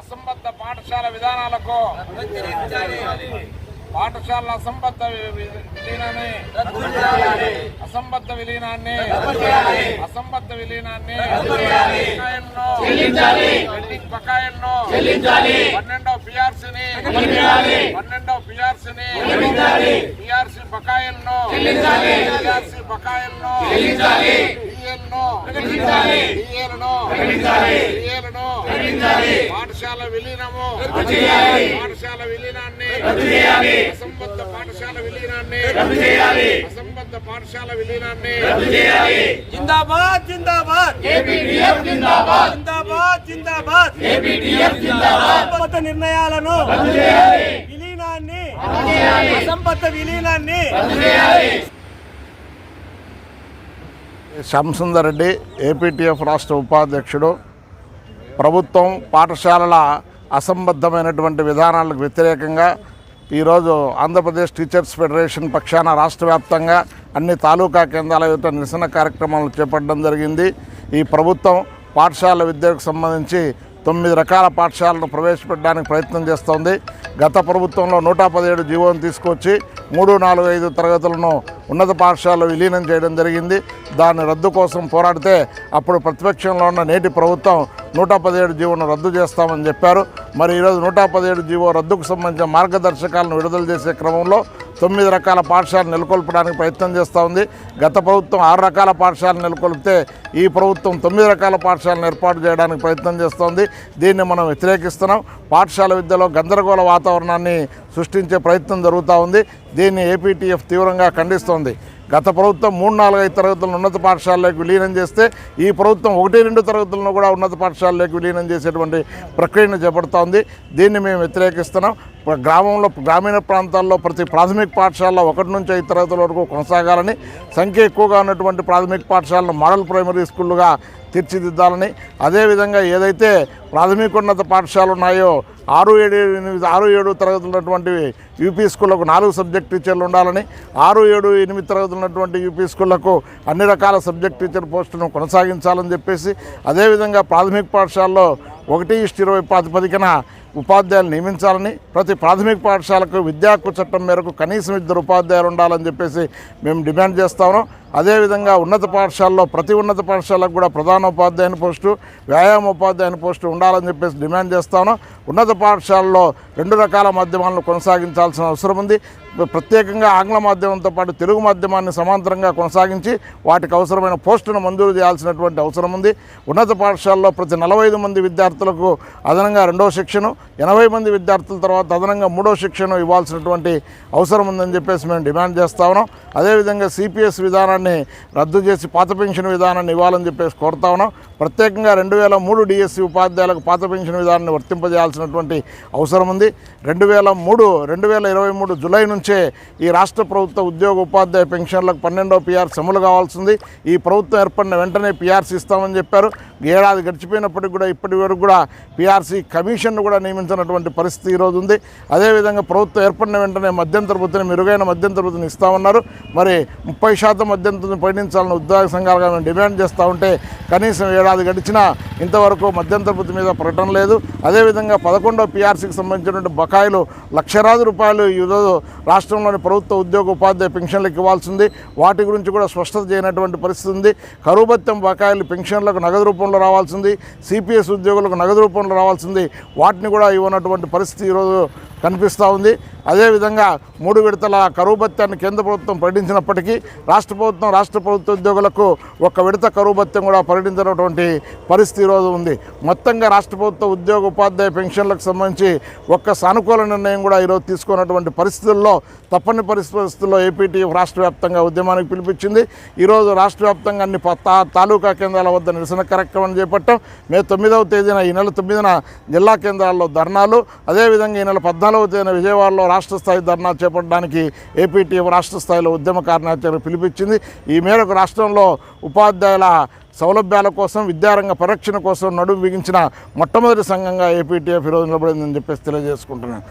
అసంబద్ధ పాఠశాల విధానాలకు పాఠశాల అసంబద్ధ విలీనాన్ని అసంబద్ధ విలీనాన్ని అసంబద్ధ విలీనాన్ని పెండింగ్ బకాయిలను పన్నెండవ పిఆర్సీని పన్నెండవ పిఆర్సీని పిఆర్సీ బకాయిలను పిఆర్సీ బకాయిలను డిఎల్ను డిఎల్ను డిఎల్ను పాఠశాల విలీనము. పాఠశాల విలీనాన్ని. అసంబద్ధ పాఠశాల విలీనాన్ని. అసంబద్ధ పాఠశాల విలీనాన్ని. జిందాబాద్ జిందాబాద్. జిందాబాద్. జిందాబాద్ అసంబద్ధ నిర్ణయాలను విలీనాన్ని అసంబద్ధ విలీనాన్ని శ్యామసుందర్ రెడ్డి ఏపీటీఎఫ్ రాష్ట్ర ఉపాధ్యక్షుడు. ప్రభుత్వం పాఠశాలల అసంబద్ధమైనటువంటి విధానాలకు వ్యతిరేకంగా ఈరోజు ఆంధ్రప్రదేశ్ టీచర్స్ ఫెడరేషన్ పక్షాన రాష్ట్ర వ్యాప్తంగా అన్ని తాలూకా కేంద్రాల యొక్క నిరసన కార్యక్రమాలు చేపట్టడం జరిగింది. ఈ ప్రభుత్వం పాఠశాల విద్యకు సంబంధించి తొమ్మిది రకాల పాఠశాలను ప్రవేశపెట్టడానికి ప్రయత్నం చేస్తోంది. గత ప్రభుత్వంలో నూట పదిహేడు జీవోను తీసుకొచ్చి మూడు నాలుగు ఐదు తరగతులను ఉన్నత పాఠశాలలో విలీనం చేయడం జరిగింది. దాని రద్దు కోసం పోరాడితే అప్పుడు ప్రతిపక్షంలో ఉన్న నేటి ప్రభుత్వం నూట పదిహేడు జీవోను రద్దు చేస్తామని చెప్పారు. మరి ఈరోజు నూట పదిహేడు జీవో రద్దుకు సంబంధించిన మార్గదర్శకాలను విడుదల చేసే క్రమంలో తొమ్మిది రకాల పాఠశాలను నెలకొల్పడానికి ప్రయత్నం చేస్తూ ఉంది. గత ప్రభుత్వం ఆరు రకాల పాఠశాలను నెలకొల్పితే ఈ ప్రభుత్వం తొమ్మిది రకాల పాఠశాలను ఏర్పాటు చేయడానికి ప్రయత్నం చేస్తోంది దీన్ని మనం వ్యతిరేకిస్తున్నాం. పాఠశాల విద్యలో గందరగోళ వాతావరణాన్ని సృష్టించే ప్రయత్నం జరుగుతూ ఉంది. దీన్ని ఏపీటీఎఫ్ తీవ్రంగా ఖండిస్తోంది. గత ప్రభుత్వం మూడు నాలుగు ఐదు తరగతులను ఉన్నత పాఠశాలలోకి విలీనం చేస్తే ఈ ప్రభుత్వం ఒకటి రెండు తరగతులను కూడా ఉన్నత పాఠశాలలోకి విలీనం చేసేటువంటి ప్రక్రియను చేపడుతోంది. దీన్ని మేము వ్యతిరేకిస్తున్నాం. గ్రామంలో గ్రామీణ ప్రాంతాల్లో ప్రతి ప్రాథమిక పాఠశాలలో ఒకటి నుంచి ఐదు తరగతుల వరకు కొనసాగాలని సంఖ్య ఎక్కువగా ఉన్నటువంటి ప్రాథమిక పాఠశాలను మోడల్ ప్రైమరీ స్కూళ్ళుగా తీర్చిదిద్దాలని అదేవిధంగా ఏదైతే ప్రాథమికోన్నత పాఠశాలలు ఉన్నాయో ఆరు ఏడు ఎనిమిది ఆరు ఏడు తరగతులున్నటువంటి యూపీ స్కూళ్ళకు నాలుగు సబ్జెక్ట్ టీచర్లు ఉండాలని ఆరు ఏడు ఎనిమిది తరగతులు ఉన్నటువంటి యూపీ స్కూళ్ళకు అన్ని రకాల సబ్జెక్ట్ టీచర్ పోస్టులను కొనసాగించాలని చెప్పేసి అదేవిధంగా ప్రాథమిక పాఠశాలలో ఒకటి ఇష్ట ఇరవై ప్రాతిపదికన ఉపాధ్యాయులు నియమించాలని ప్రతి ప్రాథమిక పాఠశాలకు విద్యా హక్కు చట్టం మేరకు కనీసం ఇద్దరు ఉపాధ్యాయులు ఉండాలని చెప్పేసి మేము డిమాండ్ చేస్తా ఉన్నాం. అదేవిధంగా ఉన్నత పాఠశాలలో ప్రతి ఉన్నత పాఠశాలకు కూడా ప్రధాన ఉపాధ్యాయుని పోస్టు వ్యాయామ ఉపాధ్యాయుని పోస్టు ఉండాలని చెప్పేసి డిమాండ్ చేస్తాను. ఉన్నత పాఠశాలలో రెండు రకాల మాధ్యమాలను కొనసాగించాల్సిన అవసరం ఉంది. ప్రత్యేకంగా ఆంగ్ల మాధ్యమంతో పాటు తెలుగు మాధ్యమాన్ని సమాంతరంగా కొనసాగించి వాటికి అవసరమైన పోస్టును మంజూరు చేయాల్సినటువంటి అవసరం ఉంది. ఉన్నత పాఠశాలలో ప్రతి నలభై ఐదు మంది విద్యార్థులకు అదనంగా రెండో శిక్షను ఎనభై మంది విద్యార్థుల తర్వాత అదనంగా మూడో శిక్షను ఇవ్వాల్సినటువంటి అవసరం ఉందని చెప్పేసి మేము డిమాండ్ చేస్తా ఉన్నాం. అదేవిధంగా సిపిఎస్ విధానాన్ని రద్దు చేసి పాత పెన్షన్ విధానాన్ని ఇవ్వాలని చెప్పేసి కోరుతా ఉన్నాం. ప్రత్యేకంగా రెండు వేల మూడు డిఎస్సి ఉపాధ్యాయులకు పాత పెన్షన్ విధానాన్ని వర్తింపజేయాల్సినటువంటి అవసరం ఉంది రెండు వేల మూడు రెండు వేల ఇరవై మూడు జులై నుంచే ఈ రాష్ట్ర ప్రభుత్వ ఉద్యోగ ఉపాధ్యాయ పెన్షన్లకు పన్నెండో పిఆర్సీ అమలు కావాల్సింది. ఈ ప్రభుత్వం ఏర్పడిన వెంటనే పిఆర్సీ ఇస్తామని చెప్పారు. ఏడాది గడిచిపోయినప్పటికి కూడా ఇప్పటి వరకు కూడా పిఆర్సీ కమిషన్ను కూడా నియమించినటువంటి పరిస్థితి ఈరోజు ఉంది. అదేవిధంగా ప్రభుత్వం ఏర్పడిన వెంటనే మధ్యంతర వృత్తిని మెరుగైన మధ్యంతర వృత్తిని ఇస్తామన్నారు. మరి ముప్పై శాతం మధ్యంతరం పయనించాలని ఉద్యోగ సంఘాలుగా మేము డిమాండ్ చేస్తూ ఉంటే కనీసం ఏడాది గడిచినా ఇంతవరకు మధ్యంతర వృత్తి మీద ప్రకటన లేదు. అదేవిధంగా పదకొండో పీఆర్సీకి సంబంధించినటువంటి బకాయిలు లక్షలాది రూపాయలు ఈరోజు రాష్ట్రంలోని ప్రభుత్వ ఉద్యోగ ఉపాధ్యాయ పెన్షన్లకు ఇవ్వాల్సింది. వాటి గురించి కూడా స్పష్టత చేయనటువంటి పరిస్థితి ఉంది. కరువు బకాయిలు పెన్షన్లకు నగదు రూపంలో రావాల్సింది. సిపిఎస్ ఉద్యోగులకు నగదు రూపంలో రావాల్సింది. వాటిని కూడా ఇవ్వనటువంటి పరిస్థితి ఈరోజు కనిపిస్తూ ఉంది. అదేవిధంగా మూడు విడతల కరువు భత్యాన్ని కేంద్ర ప్రభుత్వం ప్రకటించినప్పటికీ రాష్ట్ర ప్రభుత్వం రాష్ట్ర ప్రభుత్వ ఉద్యోగులకు ఒక విడత కరువు భత్యం కూడా ప్రకటించినటువంటి పరిస్థితి ఈరోజు ఉంది. మొత్తంగా రాష్ట్ర ప్రభుత్వ ఉద్యోగ ఉపాధ్యాయ పెన్షన్లకు సంబంధించి ఒక్క సానుకూల నిర్ణయం కూడా ఈరోజు తీసుకున్నటువంటి పరిస్థితుల్లో తప్పని పరిస్థితుల్లో ఏపీటీ రాష్ట్ర వ్యాప్తంగా ఉద్యమానికి పిలిపించింది. ఈరోజు రాష్ట్ర వ్యాప్తంగా అన్ని తాలూకా కేంద్రాల వద్ద నిరసన కార్యక్రమం చేపట్టాం. మే తొమ్మిదవ తేదీన ఈ నెల తొమ్మిదిన జిల్లా కేంద్రాల్లో ధర్నాలు. అదేవిధంగా ఈ నెల పద్నాలుగవ తేదీన విజయవాడలో రాష్ట్ర స్థాయి ధర్నా చేపట్టడానికి ఏపీటీఎఫ్ రాష్ట్ర స్థాయిలో ఉద్యమ కార్యాచరణ పిలిపించింది. ఈ మేరకు రాష్ట్రంలో ఉపాధ్యాయుల సౌలభ్యాల కోసం విద్యారంగ పరిరక్షణ కోసం నడుము బిగించిన మొట్టమొదటి సంఘంగా ఏపీటీఎఫ్ ఈరోజు నిలబడిందని చెప్పేసి తెలియజేసుకుంటున్నాను.